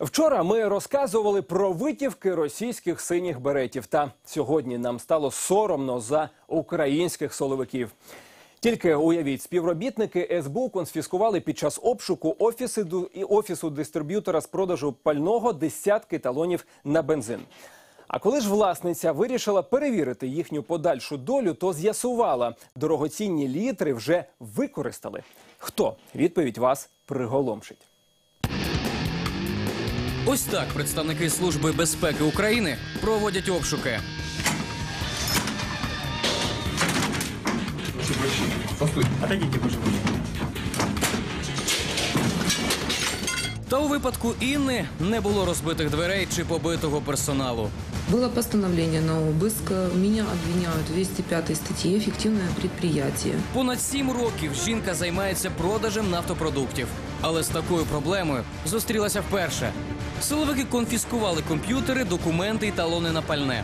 Вчора ми розказували про витівки російських синіх беретів. Та сьогодні нам стало соромно за українських соловиків. Тільки уявіть, співробітники СБУ конфіскували під час обшуку офіси офісу дистриб'ютора з продажу пального десятки талонів на бензин. А коли ж власниця вирішила перевірити їхню подальшу долю, то з'ясувала, дорогоцінні літри вже використали. Хто? Відповідь вас приголомшить. Ось так представники Служби безпеки України проводять обшуки. Отойдите, пожалуйста. Та у випадку Інни не було розбитих дверей чи побитого персоналу. Было постановление на обыск. Меня обвиняют в 205 статье «Эффективное предприятие». Понад сім років жінка займається продажем нафтопродуктів, але з такою проблемою зустрілася вперше. Силовики конфіскували комп'ютери, документи і талони на пальне.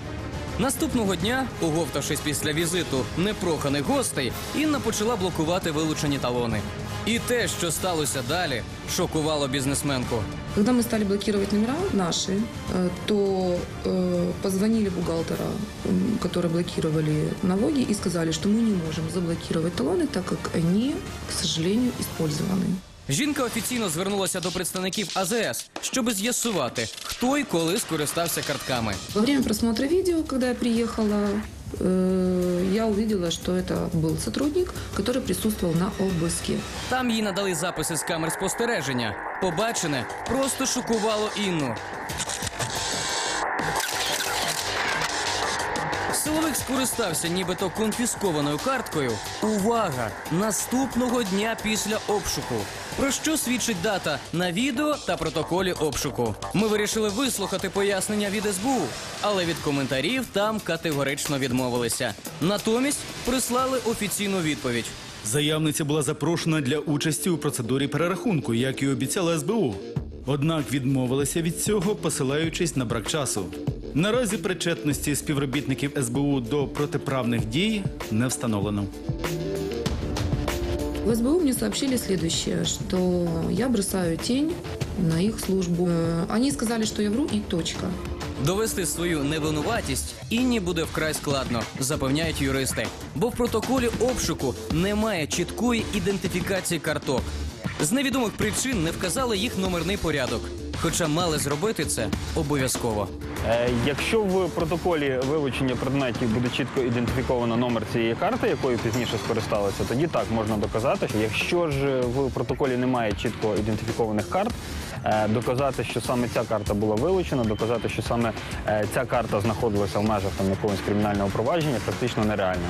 Наступного дня, оговтавшись після візиту непроханих гостей, Інна почала блокувати вилучені талони. І те, що сталося далі, шокувало бізнесменку. Когда мы стали блокировать номера наши, э, то э, позвонили бухгалтера, м, которые блокировали налоги, и сказали, что мы не можем заблокировать талоны, так как они, к сожалению, использованы. Жінка офіційно звернулася до представників АЗС, щоби з'ясувати, хто і коли скористався картками. Во время просмотра видео, когда я приехала, э, я увидела, что это был сотрудник, который присутствовал на обыске. Там їй надали записи з камер спостереження. Побачене просто шокувало Інну. Силовик скористався нібито конфіскованою карткою. Увага! Наступного дня після обшуку. Про що свідчить дата на відео та протоколі обшуку? Ми вирішили вислухати пояснення від СБУ, але від коментарів там категорично відмовилися. Натомість прислали офіційну відповідь. Заявниця була запрошена для участі у процедурі перерахунку, як і обіцяла СБУ. Однак відмовилася від цього, посилаючись на брак часу. Наразі причетності співробітників СБУ до протиправних дій не встановлено. В СБУ мне сообщили следующее, что я бросаю тень на их службу. Э, Они сказали, что я вру и точка. Довести свою невинуватість Інні буде вкрай складно, запевняють юристи. Бо в протоколі обшуку немає чіткої ідентифікації карток. З невідомих причин не вказали їх номерний порядок, хоча мали зробити це обов'язково. Е, Якщо в протоколі вилучення предметів буде чітко ідентифіковано номер цієї карти, якою пізніше скористалися, тоді так можна доказати. Якщо ж в протоколі немає чітко ідентифікованих карт, е, доказати, що саме ця карта була вилучена, доказати, що саме е, ця карта знаходилася в межах там якогось кримінального провадження, практично нереально.